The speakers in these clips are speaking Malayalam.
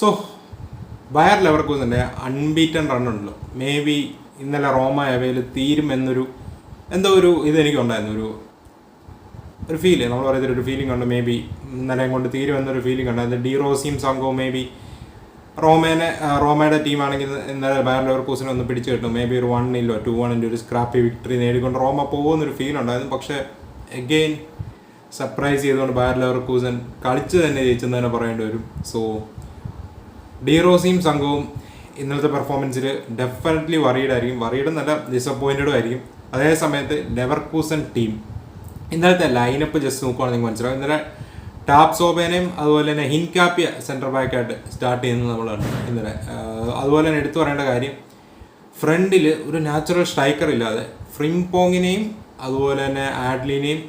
സോ ബയർ തന്നെ അൺബീറ്റൺ റണ്ണുണ്ടല്ലോ മേ ബി ഇന്നലെ റോമ അവയിൽ തീരും എന്നൊരു എന്തോ ഒരു ഇതെനിക്ക് ഉണ്ടായിരുന്നു ഒരു ഒരു ഫീൽ നമ്മൾ പറയുന്നത് ഒരു ഫീലിംഗ് ഉണ്ട്. മേ ബി ഇന്നലെ കൊണ്ട് തീരും എന്നൊരു ഫീലിംഗ് ഉണ്ട് ഡി റോസിയും സംഘവും മേ ബി റോമേനെ റോമയുടെ ടീമാണെങ്കിൽ ഇന്നലെ ബയർ ലെവർക്കൂസിനെ ഒന്ന് പിടിച്ചു കിട്ടും. മേ ബി ഒരു ഇല്ലോ ടു വണ്ണിന്റെ ഒരു സ്ക്രാപ്പി വിക്ടറി നേടിക്കൊണ്ട് റോമ പോകുമെന്നൊരു ഫീൽ ഉണ്ടായിരുന്നു. പക്ഷേ എഗെയിൻ സർപ്രൈസ് ചെയ്തുകൊണ്ട് ബയർ ലെവർക്കൂസൻ കളിച്ച് തന്നെ ജയിച്ചെന്ന് തന്നെ പറയേണ്ടി വരും. സോ ഡീറോസിയും സംഘവും ഇന്നലത്തെ പെർഫോമൻസിൽ ഡെഫിനറ്റ്ലി വറീഡ് ആയിരിക്കും. വറീഡ് നല്ല ഡിസപ്പോയിന്റഡും ആയിരിക്കും. അതേ സമയത്ത് ലെവർക്കൂസൻ ടീം ഇന്നലത്തെ ലൈനപ്പ് ജസ്റ്റ് നോക്കുകയാണെങ്കിൽ മനസ്സിലാവും. ഇന്നലെ ടാപ്പ് സോബേനെയും അതുപോലെ തന്നെ ഹിൻകാപ്പിയ സെന്റർ ബാക്കായിട്ട് സ്റ്റാർട്ട് ചെയ്യുന്നത് നമ്മൾ കണ്ടു ഇന്നലെ. അതുപോലെ തന്നെ എടുത്തു പറയേണ്ട കാര്യം ഫ്രണ്ടിൽ ഒരു നാച്ചുറൽ സ്ട്രൈക്കർ ഇല്ലാതെ ഫ്രിംപോങ്ങിനെയും അതുപോലെ തന്നെ ആഡ്ലിനെയും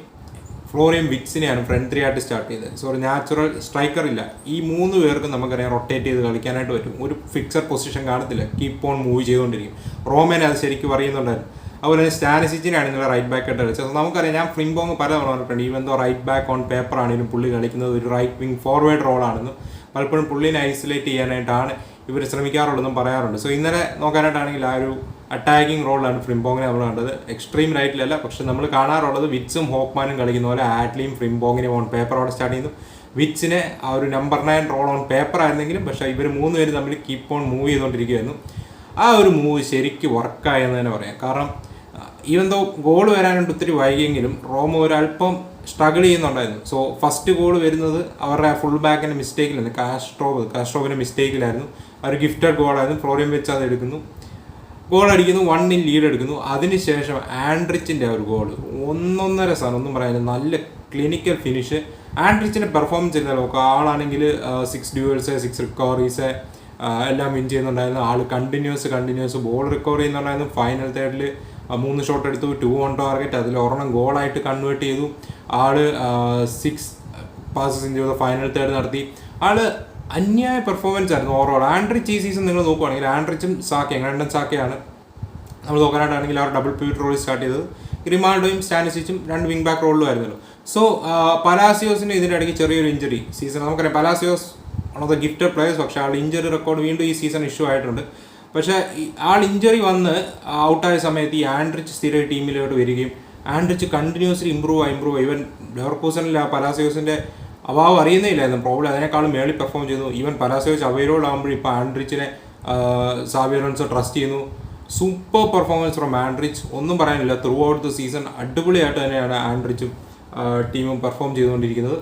ഫ്ലോറിയം വിക്സിനെയാണ് ഫ്രണ്ട് ത്രീ ആയിട്ട് സ്റ്റാർട്ട് ചെയ്തത്. സോ നാച്ചുറൽ സ്ട്രൈക്കർ ഇല്ല. ഈ മൂന്ന് പേർക്കും നമുക്കറിയാം റൊട്ടേറ്റ് ചെയ്ത് കളിക്കാനായിട്ട് പറ്റും. ഒരു ഫിക്സഡ് പൊസിഷൻ കാണത്തില്ല. കീപ്പ് ഓൺ മൂവ് ചെയ്തുകൊണ്ടിരിക്കും. റോമൻ അത് ശരിക്കും പറയുന്നുണ്ടായിരുന്നു. അതുപോലെ തന്നെ സ്റ്റാനസിച്ചിനാണ് ഇന്നലെ റൈറ്റ് ബാക്ക് ആയിട്ട് കളിച്ചത്. നമുക്കറിയാം ഞാൻ ഫ്രിംബോങ് പല തവണ പറഞ്ഞിട്ടുണ്ട് even though right back on paper ആണെങ്കിലും പുള്ളി കളിക്കുന്നത് ഒരു റൈറ്റ് വിങ് ഫോർവേഡ് റോളാണെന്നും പലപ്പോഴും പുള്ളിനെ ഐസൊലേറ്റ് ചെയ്യാനായിട്ടാണ് ഇവർ ശ്രമിക്കാറുള്ളതെന്നും പറയാറുണ്ട്. സോ ഇന്നലെ നോക്കാനായിട്ടാണെങ്കിൽ ആ ഒരു അറ്റാക്കിംഗ് റോളാണ് ഫ്രിംബോങ്ങിനെ നമ്മൾ കണ്ടത്. എക്സ്ട്രീം റൈറ്റിലല്ല പക്ഷെ നമ്മൾ കാണാറുള്ളത് വിറ്റ്സും ഹോപ്പ്മാനും കളിക്കുന്ന പോലെ ആറ്റ്ലിയും ഫ്രിംബോങ്ങിനെ ഓൺ പേപ്പർ അവിടെ സ്റ്റാർട്ട് ചെയ്യുന്നു. വിറ്റ്സിനെ ആ ഒരു number nine role on paper ആയിരുന്നെങ്കിലും പക്ഷേ ഇവർ മൂന്ന് പേര് തമ്മിൽ കീപ്പ് ഓൺ മൂവ് ചെയ്തുകൊണ്ടിരിക്കുകയായിരുന്നു. ആ ഒരു മൂവ് ശരിക്കും വർക്കായെന്ന് തന്നെ പറയാം. കാരണം ഈവൻ ദോ ഗോൾ വരാനായിട്ട് ഒത്തിരി വൈകിയെങ്കിലും റോമ ഒരല്പം സ്ട്രഗിൾ ചെയ്യുന്നുണ്ടായിരുന്നു. സോ ഫസ്റ്റ് ഗോൾ വരുന്നത് അവരുടെ ഫുൾ ബാക്കിന്റെ മിസ്റ്റേക്കിലായിരുന്നു കാസ്ട്രോവ് കാസ്ട്രോവിന്റെ മിസ്റ്റേക്കിലായിരുന്നു അവർ ഗിഫ്റ്റഡ് ഗോളായിരുന്നു ഫ്ലോറിയം വെച്ച് അത് എടുക്കുന്നു. ഗോൾ അടിക്കുന്നു വണ്ണിൽ ലീഡ് എടുക്കുന്നു. അതിനുശേഷം ആൻഡ്രിച്ചിന്റെ ഒരു ഗോൾ ഒന്നൊന്നര സാധനം ഒന്നും പറയാനില്ല. നല്ല ക്ലിനിക്കൽ ഫിനിഷ് ആൻഡ്രിച്ചിന്റെ പെർഫോമൻസ് നോക്കുക ആളാണെങ്കിൽ സിക്സ് ഡ്യൂവേഴ്സ് സിക്സ് റിക്കവറീസ് എല്ലാം വിൻ ചെയ്യുന്നുണ്ടായിരുന്നു. ആൾ കണ്ടിന്യൂസ് കണ്ടിന്യൂസ് ബോൾ റിക്കവർ ചെയ്യുന്നുണ്ടായിരുന്നു. ഫൈനൽ തേർഡിൽ മൂന്ന് ഷോട്ട് എടുത്തു ടു ഓൺ ടാർഗറ്റ് അതിൽ ഒരെണ്ണം ഗോളായിട്ട് കൺവേർട്ട് ചെയ്തു. ആൾ സിക്സ് പാസസ് ഇൻ ചെയ്തു. ഫൈനൽ തേർഡ് നടത്തി. ആൾ അന്യായ പെർഫോമൻസ് ആയിരുന്നു ഓവറോൾ ആൻഡ്രിച്ച് ഈ സീസൺ നിങ്ങൾ നോക്കുവാണെങ്കിൽ ആൻഡ്രിച്ചും സാക്കയും രണ്ടും സാക്കയാണ്. നമ്മൾ നോക്കാനായിട്ടാണെങ്കിൽ അവർ ഡബിൾ പ്യൂട്ട് റോളിൽ സ്റ്റാർട്ട് ചെയ്തത്. റിമാൾഡോയും സ്റ്റാനിസിച്ചും രണ്ട് വിങ് ബാക്ക് റോളിലും ആയിരുന്നല്ലോ സോ പലാസിയോസിന് ഇതിന്റെ ഇടയ്ക്ക് ചെറിയൊരു ഇഞ്ചുറി സീസൺ നമുക്കറിയാം Palacios one of the gifted players പക്ഷേ ആൾ ഇഞ്ചുറി റെക്കോർഡ് വീണ്ടും ഈ സീസൺ ഇഷ്യൂ ആയിട്ടുണ്ട്. പക്ഷേ ആൾ ഇഞ്ചുറി വന്ന് ഔട്ടായ സമയത്ത് ഈ ആൻഡ്രിച്ച് സ്ഥിര ടീമിലോട്ട് വരികയും ആൻഡ്രിച്ച് കണ്ടിന്യൂസ്ലി ഇമ്പ്രൂവ് ആയി ഇമ്പ്രൂവ് ആയി ഇവൻ ഡെവർക്കൂസണിൽ ആ പലാസിയോസിന്റെ അഭാവം അറിയുന്നേ ഇല്ലായിരുന്നു പ്രോബ്ലം അതിനേക്കാളും മേളിൽ പെർഫോം ചെയ്യുന്നു ഈവൻ പലാസിയോസ് അവൈലബിൾ ആകുമ്പോൾ ഇപ്പോൾ ആൻഡ്രിച്ചിനെ സാവിയറൻസ് ട്രസ്റ്റ് ചെയ്യുന്നു. Super performance from Andrich. ഒന്നും പറയാനില്ല. ത്രൂ ഔട്ട് ദ സീസൺ അടിപൊളിയായിട്ട് തന്നെയാണ് ആൻഡ്രിച്ചും ടീമും പെർഫോം ചെയ്തുകൊണ്ടിരിക്കുന്നത്.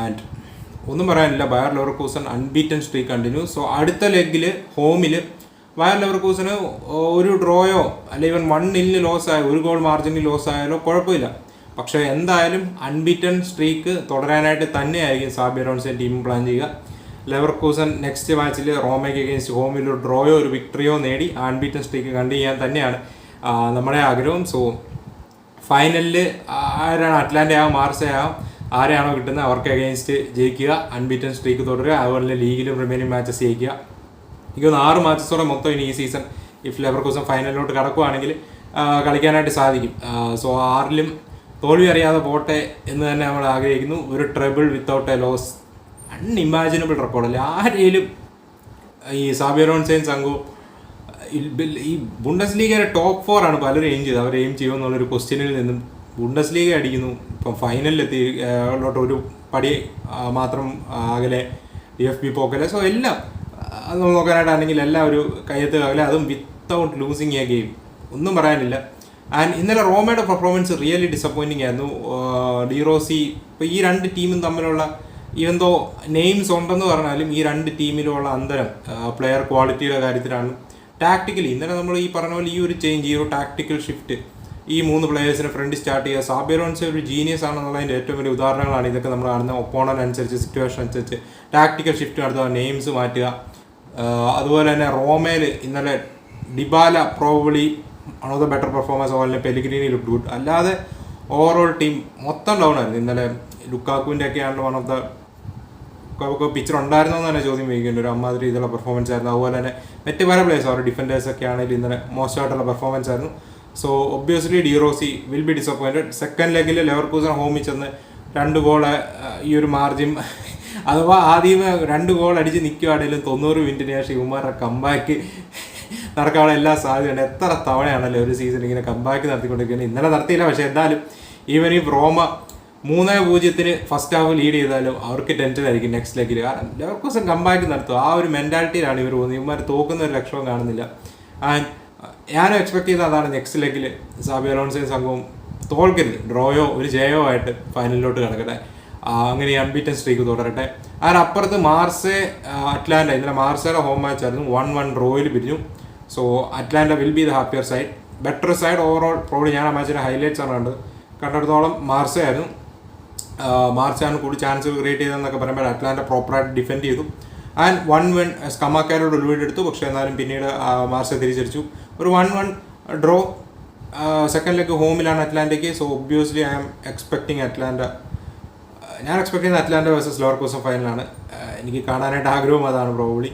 ആൻഡ് ഒന്നും പറയാനില്ല. Bayer Leverkusen unbeaten streak continue so അടുത്ത ലെഗിൽ ഹോമിൽ വയർ ലെവർ കൂസന് ഒരു ഡ്രോയോ അല്ലെങ്കിൽ വൺ ഇല്ലിന് ലോസ് ആയോ ഒരു ഗോൾ മാർജിനിൽ ലോസ് ആയാലോ കുഴപ്പമില്ല. പക്ഷേ എന്തായാലും അൺബീറ്റൻ സ്ട്രീക്ക് തുടരാനായിട്ട് തന്നെയായിരിക്കും സാബിയറോൺസിന്റെ ടീം പ്ലാൻ ചെയ്യുക. ലെവർകൂസൺ നെക്സ്റ്റ് മാച്ചിൽ റോമയ്ക്ക് അഗേൻസ്റ്റ് ഹോമിൽ ഒരു ഡ്രോയോ ഒരു വിക്ടറിയോ നേടി അൺബീറ്റൻ സ്ട്രീക്ക് കണ്ടു ചെയ്യാൻ തന്നെയാണ് നമ്മുടെ ആഗ്രഹം സോ ഫൈനലിൽ ആരാണ് അറ്റ്ലാന്റ ആവാം മാർസ ആവാം ആരെയാണോ കിട്ടുന്നത് അവർക്ക് അഗേൻസ്റ്റ് ജയിക്കുക അൺബീറ്റൻ സ്ട്രീക്ക് തുടരുക. അതുപോലെ ലീഗിലും റിമൈനിങ് മാച്ചസ് ജയിക്കുക. എനിക്ക് തോന്നുന്നു ആറ് മാച്ചസോടെ മൊത്തം ഇനി ഈ സീസൺ ഇഫ് ലെവർകൂസൺ ഫൈനലിലോട്ട് കടക്കുവാണെങ്കിൽ കളിക്കാനായിട്ട് സാധിക്കും. സോ ആറിലും തോൽവി അറിയാതെ പോട്ടെ എന്ന് തന്നെ നമ്മൾ ആഗ്രഹിക്കുന്നു. ഒരു treble without a loss unimaginable റെക്കോർഡല്ലേ ആരെയും ഈ സാബിയറോൺസൈൻ സംഘവും ഈ- ബുണ്ടസ് ലീഗയുടെ ടോപ്പ് ഫോർ ആണ് പലരും എയിം ചെയ്തത്. അവർ എയിം ചെയ്യുമെന്നുള്ളൊരു ക്വസ്റ്റ്യനിൽ നിന്നും ബുണ്ടസ് ലീഗ അടിക്കുന്നു. ഇപ്പം ഫൈനലിലെത്തി ഉള്ളോട്ട് ഒരു പടി മാത്രം അകലെ D F B Pokal so എല്ലാം അത് നോക്കാനായിട്ടാണെങ്കിൽ എല്ലാം ഒരു കയ്യത്ത് അകലെ അതും വിത്തൗട്ട് ലൂസിങ് എ ഗെയിം ഒന്നും പറയാനില്ല. ആൻഡ് ഇന്നലെ റോമയുടെ പെർഫോമൻസ് റിയലി ഡിസപ്പോയിന്റിംഗ് ആയിരുന്നു. ഡിറോസി ഇപ്പോൾ ഈ രണ്ട് ടീമും തമ്മിലുള്ള ഈവൻ ദോ നെയിംസ് ഉണ്ടെന്ന് പറഞ്ഞാലും ഈ രണ്ട് ടീമിലുള്ള അന്തരം പ്ലെയർ ക്വാളിറ്റിയുടെ കാര്യത്തിലാണ്. ടാക്ടിക്കലി ഇന്നലെ നമ്മൾ ഈ പറഞ്ഞ പോലെ ഈ ഒരു ചേഞ്ച് ഈ ഒരു ടാക്ടിക്കൽ ഷിഫ്റ്റ് ഈ മൂന്ന് പ്ലെയേഴ്സിനെ ഫ്രണ്ട് സ്റ്റാർട്ട് ചെയ്യുക. സാബിയറോൺസ് ഒരു ജീനിയസ് ആണെന്നുള്ളതിന്റെ ഏറ്റവും വലിയ ഉദാഹരണങ്ങളാണ് ഇതൊക്കെ നമ്മൾ കാണുന്ന ഒപ്പോണൻ അനുസരിച്ച് സിറ്റുവേഷൻ അനുസരിച്ച് ടാക്ടിക്കൽ ഷിഫ്റ്റ് നടത്തുക നെയിംസ് മാറ്റുക. അതുപോലെ തന്നെ റോമയിൽ ഇന്നലെ Dybala probably one of the better performance തന്നെ പെലിഗ്രീനി ലുക്ക് ഗുഡ് അല്ലാതെ ഓവറോൾ ടീം മൊത്തം ഡൗൺ ആയിരുന്നു. ഇന്നലെ ലുക്കാക്കുവിന്റെ ഒക്കെ ആണ് വൺ ഓഫ് ദ ഒക്കെ പിക്ചർ ഉണ്ടായിരുന്നോ എന്ന് തന്നെ ചോദ്യം വയ്ക്കുന്നുണ്ട് ഒരു അമ്മാതിരി രീതിയിലുള്ള പെർഫോമൻസ് ആയിരുന്നു. അതുപോലെ തന്നെ മറ്റ് പല പ്ലേയേഴ്സ് അവർ ഡിഫൻഡേഴ്സ് ഒക്കെ ആണെങ്കിലും ഇന്നലെ മോശമായിട്ടുള്ള പെർഫോമൻസ് ആയിരുന്നു. So obviously De Rossi will be disappointed second ലെഗിൽ Leverkusen ഹോമിൽ ചെന്ന് രണ്ട് ഗോൾ ഈ ഒരു മാർജിൻ അഥവാ ആദ്യമേ രണ്ട് ഗോൾ അടിച്ച് നിൽക്കുകയാണെങ്കിലും തൊണ്ണൂറ് മിനിറ്റിന് ശേഷം ഇവന്മാരുടെ കമ്പാക്ക് നടക്കാനുള്ള എല്ലാ സാധ്യതയുണ്ട്. എത്ര തവണയാണല്ലോ ഒരു സീസൺ ഇങ്ങനെ കമ്പാക്ക് നടത്തിക്കൊണ്ടിരിക്കുന്നത്? ഇന്നലെ നടത്തിയില്ല പക്ഷേ എന്തായാലും ഈവൻ ഈ റോമ മൂന്നേ പൂജ്യത്തിന് ഫസ്റ്റ് ഹാഫ് ലീഡ് ചെയ്താലും അവർക്ക് ടെൻഷൻ ആയിരിക്കും നെക്സ്റ്റ് ലെഗിൽ കാരണം ലെവർക്കൂസൻ കമ്പാക്ക് നടത്തും. ആ ഒരു മെന്റാലിറ്റിയിലാണ് ഇവർ പോകുന്നത്. ഇവന്മാർ തോക്കുന്ന ഒരു ലക്ഷണം കാണുന്നില്ല. ആൻഡ് ഞാനും എക്സ്പെക്ട് ചെയ്ത അതാണ് നെക്സ്റ്റ് ലെഗിൽ സാബി അലോൺസയും സംഘവും തോൽക്കരുത്. ഡ്രോയോ ഒരു ജയോ ആയിട്ട് ഫൈനലിലോട്ട് കിടക്കട്ടെ. അങ്ങനെ അൺബീറ്റൻ സ്ട്രീക്ക് തുടരട്ടെ. അതിനപ്പുറത്ത് മാർസെ അറ്റ്ലാന്റ. ഇന്നലെ മാർസയുടെ ഹോം മാച്ച് ആയിരുന്നു. വൺ വൺ ഡ്രോയിൽ പിരിഞ്ഞു. So Atalanta will be the happier side better side overall probably ഞാൻ ആ മാച്ചിന്റെ ഹൈലൈറ്റ്സ് ആണ് കണ്ടത്. കണ്ടിടത്തോളം മാർസെ ആയിരുന്നു. മാർച്ചാണ് കൂടി ചാൻസ് ക്രിയേറ്റ് ചെയ്തതെന്നൊക്കെ പറയുമ്പോൾ അറ്റ്ലാന്റ പ്രോപ്പറായിട്ട് ഡിഫെൻഡ് ചെയ്തു. ആൻഡ് വൺ വൺ സ്കമാക്കാരോട് ഒരു പക്ഷേ എന്നാലും പിന്നീട് മാർസെ തിരിച്ചടിച്ചു. ഒരു one one draw second leg ഹോമിലാണ് അറ്റ്ലാന്റയ്ക്ക് so obviously I am expecting Atalanta ഞാൻ എക്സ്പെക്ട് ചെയ്യുന്ന അറ്റ്ലാന്റ വേഴ്സസ് ലോവർ കോസം ഫൈനലാണ് എനിക്ക് കാണാനായിട്ട് ആഗ്രഹം അതാണ് പ്രോബ്ലി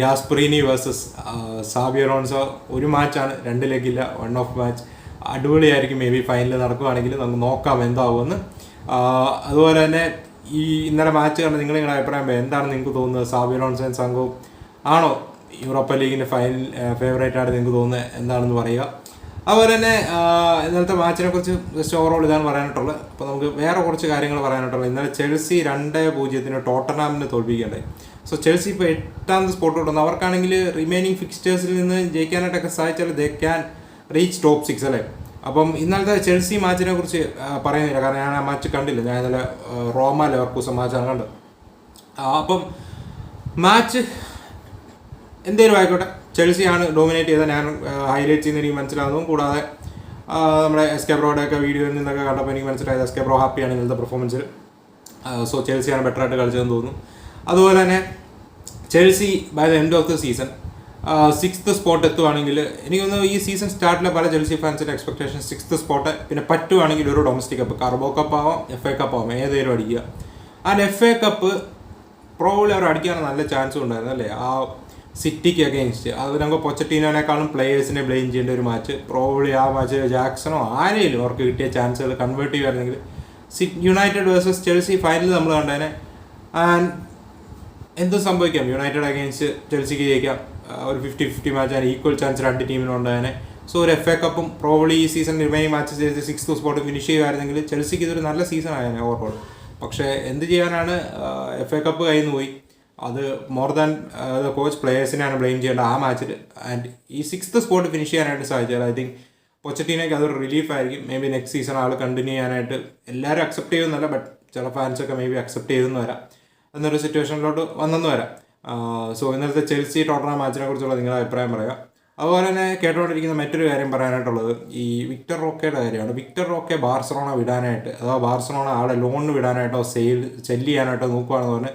ഗ്യാസ്പ്രീനി വേഴ്സസ് സാബിയറോൺസോ ഒരു മാച്ചാണ് രണ്ട് ലെഗില്ല വൺ ഓഫ് മാച്ച് അടിപൊളിയായിരിക്കും മേ ബി ഫൈനൽ നടക്കുകയാണെങ്കിൽ നമുക്ക് നോക്കാം എന്താവുമെന്ന്. അതുപോലെ തന്നെ ഈ ഇന്നലെ മാച്ച് കണ്ട് നിങ്ങൾ നിങ്ങളുടെ അഭിപ്രായം. എന്താണ് നിങ്ങൾക്ക് തോന്നുന്നത്? സാബിയറോൺസൻ സംഘവും ആണോ യൂറോപ്പ ലീഗിന്റെ ഫൈനൽ ഫേവറേറ്റ് നിങ്ങൾക്ക് തോന്നുന്നത്? എന്താണെന്ന് പറയുക. അതുപോലെ തന്നെ ഇന്നലത്തെ മാച്ചിനെ കുറിച്ച് ജസ്റ്റ് ഓവറോൾ ഇതാണ് പറയാനായിട്ടുള്ളത് അപ്പോൾ നമുക്ക് വേറെ കുറച്ച് കാര്യങ്ങൾ പറയാനായിട്ടുള്ളത് ഇന്നലെ ചെൽസി രണ്ട് പൂജ്യത്തിന് ടോട്ടനാമിനെ തോൽപ്പിക്കേണ്ടായി സോ ചെൽസി ഇപ്പോൾ എട്ടാമത് സ്പോട്ട് വന്നു. അവർക്കാണെങ്കിൽ റിമൈനിങ് ഫിക്സ്റ്റേഴ്സിൽ നിന്ന് ജയിക്കാനായിട്ടൊക്കെ സാധിച്ചാൽ they can reach top six അല്ലേ? അപ്പം ഇന്നലത്തെ ചെൽസി മാച്ചിനെ കുറിച്ച് പറയുന്നില്ല. കാരണം ഞാൻ ആ മാച്ച് കണ്ടില്ല. ഞാൻ ഇന്നലെ റോമ ലെവർക്കൂസ മാച്ചാണ് കണ്ടത്. അപ്പം മാച്ച് എന്തേലും ആയിക്കോട്ടെ. ചെൽസിയാണ് ഡോമിനേറ്റ് ചെയ്തത്. ഞാൻ ഹൈലൈറ്റ് ചെയ്യുന്ന എനിക്ക് മനസ്സിലാകുന്നു കൂടാതെ നമ്മുടെ എസ് കെ ബ്രോയുടെ ഒക്കെ വീഡിയോയിൽ നിന്നൊക്കെ കണ്ടപ്പോൾ എനിക്ക് മനസ്സിലായത് എസ് കെ ബ്രോ ഹാപ്പിയാണ് ഇന്നത്തെ പെർഫോമൻസിൽ സോ ചെൽസിയാണ് ബെറ്ററായിട്ട് കളിച്ചതെന്ന് തോന്നുന്നു. അതുപോലെ തന്നെ Chelsea by the end of the season sixth spot എത്തുവാണെങ്കിൽ എനിക്ക് തോന്നുന്നു ഈ സീസൺ സ്റ്റാർട്ടിലെ പല ചെൽസി ഫാൻസിന്റെ എക്സ്പെക്ടേഷൻ സിക്സ്ത് സ്പോട്ട് പിന്നെ പറ്റുവാണെങ്കിൽ ഒരു ഡൊമസ്റ്റിക് കപ്പ് കാർബോ കപ്പ് ആവാം എഫ് എ കപ്പ് ആവാം ഏതേലും അടിക്കുക. And F A cup probably അവർ അടിക്കാൻ നല്ല ചാൻസും ഉണ്ടായിരുന്നു അല്ലേ? ആ സിറ്റിക്ക് അഗെയിൻസ്റ്റ് അത് നമുക്ക് പൊച്ചറ്റീനോനേക്കാളും പ്ലേയേഴ്സിനെ ബ്ലെയിം ചെയ്യേണ്ട ഒരു മാച്ച് പ്രോബ്ലി ആ മാച്ച് ജാക്സണോ ആരെയും അവർക്ക് കിട്ടിയ ചാൻസുകൾ കൺവേർട്ട് ചെയ്യുമായിരുന്നെങ്കിൽ യുണൈറ്റഡ് വേഴ്സസ് ചെൽസി ഫൈനൽ നമ്മൾ കണ്ടേനെ. ആൻഡ് എന്തും സംഭവിക്കാം. യുണൈറ്റഡ് അഗേൻസ്റ്റ് ചെൽസിക്ക് ജയിക്കാം. ഒരു ഫിഫ്റ്റി ഫിഫ്റ്റി മാച്ചാണ് ഈക്വൽ ചാൻസ് രണ്ട് ടീമിനും ഉണ്ടായേനെ. സോ ഒരു എഫ് എ കപ്പും പ്രോബ്ലി ഈ സീസൺ റിമൈനിങ് മാച്ച് ചെയ്ത് സിക്സ് സ്പോട്ട് ഫിനിഷ് ചെയ്യുമായിരുന്നെങ്കിൽ ചെൽസിക്ക് ഇതൊരു നല്ല സീസൺ ആയിരുന്നു ഓവറോൾ പക്ഷേ എന്ത് ചെയ്യാനാണ് എഫ് എ കപ്പ് കയ്യിൽ നിന്ന് പോയി. അത് മോർ ദാൻ കോച്ച് പ്ലേയേഴ്സിനെയാണ് ബ്ലെയിം ചെയ്യേണ്ടത് ആ മാച്ചിൽ ആൻഡ് ഈ സിക്സ്ത് സ്പോട്ട് ഫിനിഷ് ചെയ്യാനായിട്ട് സാധിച്ചത് ഐ തിങ്ക് പൊച്ചറ്റീനയ്ക്ക് അതൊരു റിലീഫ് ആയിരിക്കും. മേ ബി നെക്സ്റ്റ് സീസൺ ആൾ കണ്ടിന്യൂ ചെയ്യാനായിട്ട് എല്ലാവരും അക്സെപ്റ്റ് ചെയ്യുന്നല്ല ബട്ട് ചില ഫാൻസൊക്കെ മേ ബി അക്സെപ്റ്റ് ചെയ്തെന്ന് വരാം. എന്നൊരു സിറ്റുവേഷനിലോട്ട് വന്നെന്ന് വരാം. സോ ഇന്നലത്തെ ചെൽസി ടോട്ടന മാച്ചിനെ കുറിച്ചുള്ള നിങ്ങളുടെ അഭിപ്രായം പറയുക അതുപോലെ തന്നെ കേട്ടുകൊണ്ടിരിക്കുന്ന മറ്റൊരു കാര്യം പറയാനായിട്ടുള്ളത് ഈ വിക്ടർ റോക്കയുടെ കാര്യമാണ്. വിക്ടർ റോക്കെ ബാർസലോണ വിടാനായിട്ട് അഥവാ ബാർസലോണ ആളെ ലോണിന് വിടാനായിട്ടോ സെയിൽ സെല്ല് ചെയ്യാനായിട്ടോ നോക്കുകയാണെന്ന് പറഞ്ഞ്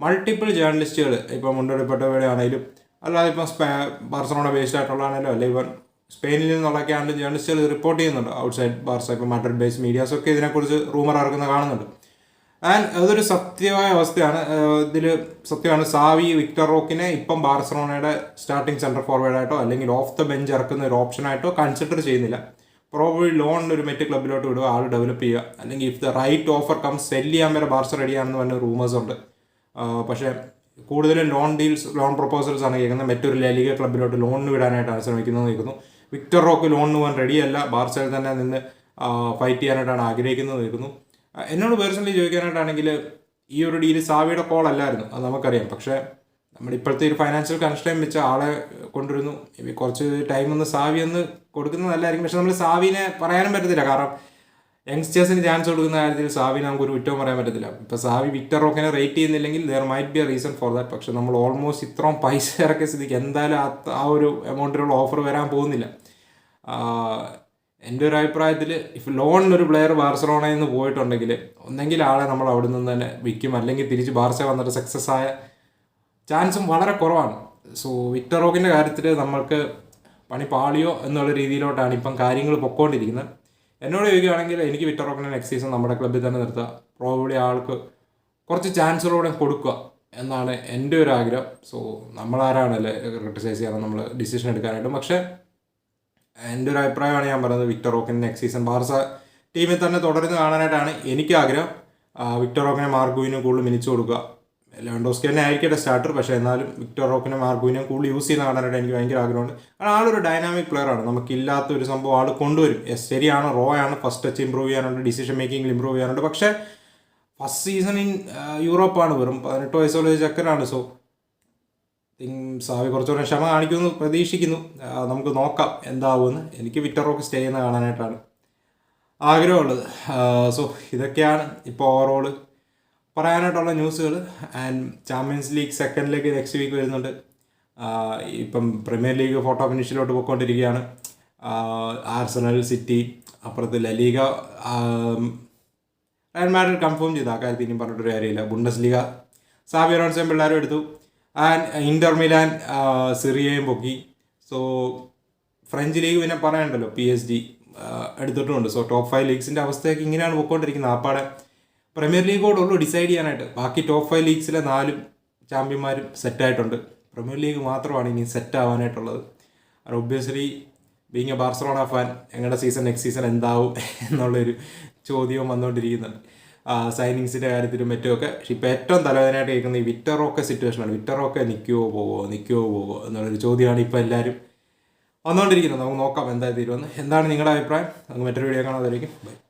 മൾട്ടിപ്പിൾ ജേർണലിസ്റ്റുകൾ ഇപ്പം മുണ്ടൊടിപ്പെട്ടവരുടെ ആണെങ്കിലും അല്ലാതെ ഇപ്പം സ്പേ ബാർസലോണ ബേസ്ഡ് ആയിട്ടുള്ളതാണെങ്കിലും അല്ലെ ഇപ്പം സ്പെയിനിൽ നിന്നുള്ളൊക്കെ ആണെങ്കിലും ജേർണലിസ്റ്റുകൾ റിപ്പോർട്ട് ചെയ്യുന്നുണ്ട്. ഔട്ട്സൈഡ് ബാർസ ഇപ്പം മാഡ്രിഡ് ബേസ് മീഡിയാസൊക്കെ ഇതിനെക്കുറിച്ച് റൂമർ ഇറക്കുന്ന കാണുന്നുണ്ട്. ആൻഡ് അതൊരു സത്യമായ അവസ്ഥയാണ്. ഇതിൽ സത്യമാണ് സാവി വിക്ടർ റോക്കിനെ ഇപ്പം ബാർസലോണയുടെ സ്റ്റാർട്ടിംഗ് സെന്റർ ഫോർവേഡായിട്ടോ അല്ലെങ്കിൽ ഓഫ് ദ ബെഞ്ച് ഇറക്കുന്ന ഒരു ഓപ്ഷനായിട്ടോ കൺസിഡർ ചെയ്യുന്നില്ല. പ്രോബ്ലി ലോൺ ഒരു മറ്റ് ക്ലബിലോട്ട് വിടുക ആൾ ഡെവലപ്പ് ചെയ്യുക. അല്ലെങ്കിൽ if the right offer come sell ചെയ്യാൻ വരെ ബാർസ റെഡിയാണെന്ന് പറഞ്ഞ റൂമേഴ്സ് ഉണ്ട്. പക്ഷേ കൂടുതലും ലോൺ ഡീൽസ് ലോൺ പ്രപ്പോസൽസ് ആണ് കേൾക്കുന്നത്. മറ്റൊരു ലലിക ക്ലബിലോട്ട് ലോണിന് വിടാനായിട്ടാണ് ശ്രമിക്കുന്നത് നിൽക്കുന്നു വിക്ടർ റോക്ക് ലോണിന് പോകാൻ റെഡിയല്ല ബാർസയിൽ തന്നെ നിന്ന് ഫൈറ്റ് ചെയ്യാനായിട്ടാണ് ആഗ്രഹിക്കുന്നത് നിൽക്കുന്നു എന്നോട് പേഴ്സണലി ചോദിക്കാനായിട്ടാണെങ്കിൽ ഈ ഒരു ഡീൽ സാവിയുടെ കോൾ അല്ലായിരുന്നു അത് നമുക്കറിയാം. പക്ഷേ നമ്മുടെ ഇപ്പോഴത്തെ ഒരു ഫൈനാൻഷ്യൽ കൺസ്ട്രെയിൻ വെച്ച ആളെ കൊണ്ടുവരുന്നു. ഇനി കുറച്ച് ടൈം ഒന്ന് സാവി ഒന്ന് കൊടുക്കുന്നത് നല്ലതായിരിക്കും. പക്ഷെ നമ്മൾ സാവിനെ പറയാനും പറ്റത്തില്ല. കാരണം യങ്സ്റ്റേഴ്സിന് ചാൻസ് കൊടുക്കുന്ന കാര്യത്തിൽ സാവിനെ നമുക്ക് ഒരു കുറ്റവും പറയാൻ പറ്റത്തില്ല. ഇപ്പോൾ സാവി വിക്ടർ റോക്കിനെ റേറ്റ് ചെയ്യുന്നില്ലെങ്കിൽ there might be a reason for that പക്ഷെ നമ്മൾ ഓൾമോസ്റ്റ് ഇത്രയും പൈസ ഇറക്കിയ സ്ഥിതിക്ക് എന്തായാലും ആ- ഒരു എമൗണ്ടിലുള്ള ഓഫർ വരാൻ പോകുന്നില്ല. എന്റെ ഒരു അഭിപ്രായത്തിൽ ഇഫ് ലോണിനൊരു പ്ലെയർ ബാർസലോണയിൽ നിന്ന് പോയിട്ടുണ്ടെങ്കിൽ ഒന്നെങ്കിൽ ആളെ നമ്മൾ അവിടെ നിന്ന് തന്നെ വിൽക്കും. അല്ലെങ്കിൽ തിരിച്ച് ബാർസ വന്നിട്ട് സക്സസ് ആയ ചാൻസും വളരെ കുറവാണ്. സോ വിക്ടറോക്കിന്റെ കാര്യത്തിൽ നമ്മൾക്ക് പണി പാളിയോ എന്നുള്ള രീതിയിലോട്ടാണ് ഇപ്പം കാര്യങ്ങൾ പൊക്കോണ്ടിരിക്കുന്നത്. എന്നോട് ചോദിക്കുകയാണെങ്കിൽ എനിക്ക് വിക്ടറോക്കിന്റെ നെക്സ്റ്റ് സീസൺ നമ്മുടെ ക്ലബ്ബിൽ തന്നെ നിർത്തുക. പ്രോബ്ലി ആൾക്ക് കുറച്ച് ചാൻസുകളോടെ കൊടുക്കുക എന്നാണ് എന്റെ ഒരു ആഗ്രഹം. സോ നമ്മളാരാണല്ലേ ക്രിട്ടിസൈസ് ചെയ്യാൻ നമ്മൾ ഡിസിഷൻ എടുക്കാനായിട്ടും. പക്ഷേ എന്റെ ഒരു അഭിപ്രായമാണ് ഞാൻ പറയുന്നത് വിക്ടർ റോക്കിന് നെക്സ്റ്റ് സീസൺ ബാർസ ടീമിൽ തന്നെ തുടരുന്ന കാണാനായിട്ടാണ് എനിക്ക് ആഗ്രഹം വിക്ടർ റോക്കിനെ മാർഗുവിനും കൂടുതൽ മിനിച്ചു കൊടുക്കുക. ലെവൻഡോസ്കി തന്നെ ആയിരിക്കട്ടെ സ്റ്റാർട്ടർ പക്ഷേ എന്നാലും വിക്ടർ റോക്കിനെ മാർഗുവിനെ കൂടുതൽ യൂസ് ചെയ്യുന്ന കാണാനായിട്ട് എനിക്ക് ഭയങ്കര ആഗ്രഹമുണ്ട്. കാരണം ആളൊരു ഡൈനാമിക് പ്ലെയർ ആണ്. നമുക്കില്ലാത്ത ഒരു സംഭവം ആൾ കൊണ്ടുവരും. എസ് ശരിയാണ് റോ ആണ്. ഫസ്റ്റ് ടച്ച് ഇമ്പ്രൂവ് ചെയ്യാനുണ്ട് ഡിസിഷൻ മേക്കിംഗിൽ ഇമ്പ്രൂവ് ചെയ്യാനുണ്ട്. പക്ഷേ ഫസ്റ്റ് സീസൺ ഇൻ യൂറോപ്പാണ്. വെറും പതിനെട്ട് വയസ്സുള്ള ഒരു ചക്കനാണ്. സോ തിങ്ക് സാവി കുറച്ചുകൂടെ ക്ഷമ കാണിക്കുമെന്ന് പ്രതീക്ഷിക്കുന്നു. നമുക്ക് നോക്കാം എന്താവുമെന്ന്. എനിക്ക് വിറ്ററോക്ക് റോക്ക് സ്റ്റേ ചെയ്യുന്ന കാണാനായിട്ടാണ് ആഗ്രഹമുള്ളത്. സോ ഇതൊക്കെയാണ് ഇപ്പോൾ ഓവറോൾ പറയാനായിട്ടുള്ള ന്യൂസുകൾ and Champions League second leg next week വരുന്നുണ്ട്. ഇപ്പം പ്രീമിയർ ലീഗ് ഫോട്ടോ ഫിനിഷിലോട്ട് പോയിക്കൊണ്ടിരിക്കുകയാണ്. ആർസണൽ സിറ്റി അപ്പുറത്ത് ലലീഗ റയൽ മാഡ്രിഡ് കൺഫേം ചെയ്തു. ആ കാര്യത്തിൽ ഇനിയും പറഞ്ഞിട്ടൊരു കാര്യമില്ല. ബുണ്ടസ് ലീഗ സാബിയറോൺസും പിള്ളേരും എടുത്തു. ആൻഡ് ഇന്റർ മിലാൻ സിറിയയും പൊക്കി. സോ ഫ്രഞ്ച് ലീഗ് പിന്നെ പറയണ്ടല്ലോ പി എസ് ജി എടുത്തിട്ടുമുണ്ട്. സോ ടോപ്പ് ഫൈവ് ലീഗ്സിന്റെ അവസ്ഥയൊക്കെ ഇങ്ങനെയാണ് പോയിക്കൊണ്ടിരിക്കുന്നത് ആപ്പാടെ പ്രീമിയർ ലീഗോടുള്ളൂ ഡിസൈഡ് ചെയ്യാനായിട്ട്. ബാക്കി ടോപ്പ് ഫൈവ് ലീഗ്സിലെ നാലും ചാമ്പ്യന്മാരും സെറ്റായിട്ടുണ്ട് പ്രീമിയർ ലീഗ് മാത്രമാണ് ഇനി set ആവാനായിട്ടുള്ളത്. Obviously being a Barcelona fan ഞങ്ങളുടെ സീസൺ നെക്സ്റ്റ് സീസൺ എന്താവും എന്നുള്ളൊരു ചോദ്യവും വന്നുകൊണ്ടിരിക്കുന്നുണ്ട് സൈനിങ്സിന്റെ കാര്യത്തിലും മറ്റുമൊക്കെ. ഇപ്പോൾ ഏറ്റവും തലവേദനയായിട്ട് കേൾക്കുന്ന ഈ വിറ്ററൊക്കെ സിറ്റുവേഷനാണ് വിറ്ററൊക്കെ നിൽക്കുമോ പോവോ? നിൽക്കുമോ പോവോ? എന്നുള്ളൊരു ചോദ്യമാണ് ഇപ്പോൾ എല്ലാവരും വന്നുകൊണ്ടിരിക്കുന്നത് നമുക്ക് നോക്കാം എന്താ തീരുമെന്ന്. എന്താണ് നിങ്ങളുടെ അഭിപ്രായം? നമുക്ക് മറ്റൊരു വീഡിയോ കാണാതായിരിക്കും ബൈ